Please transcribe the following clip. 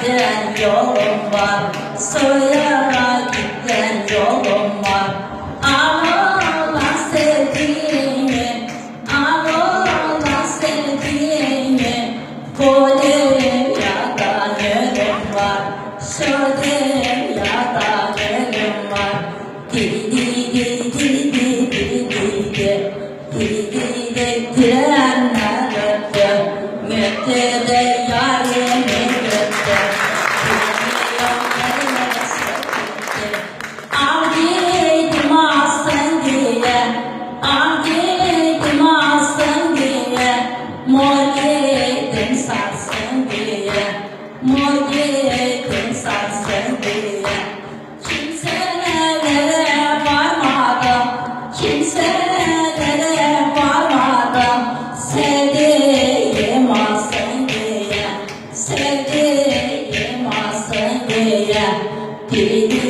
giden yolum var Soyara giden yolum var Ağla sevdiğimi Ağla sevdiğimi Kolyada yönüm var Şödyada yönüm var Di di di di di di di di Di di di trenler öttü Müttüde yarimi Sevdiğim alsın diye Sevdiğim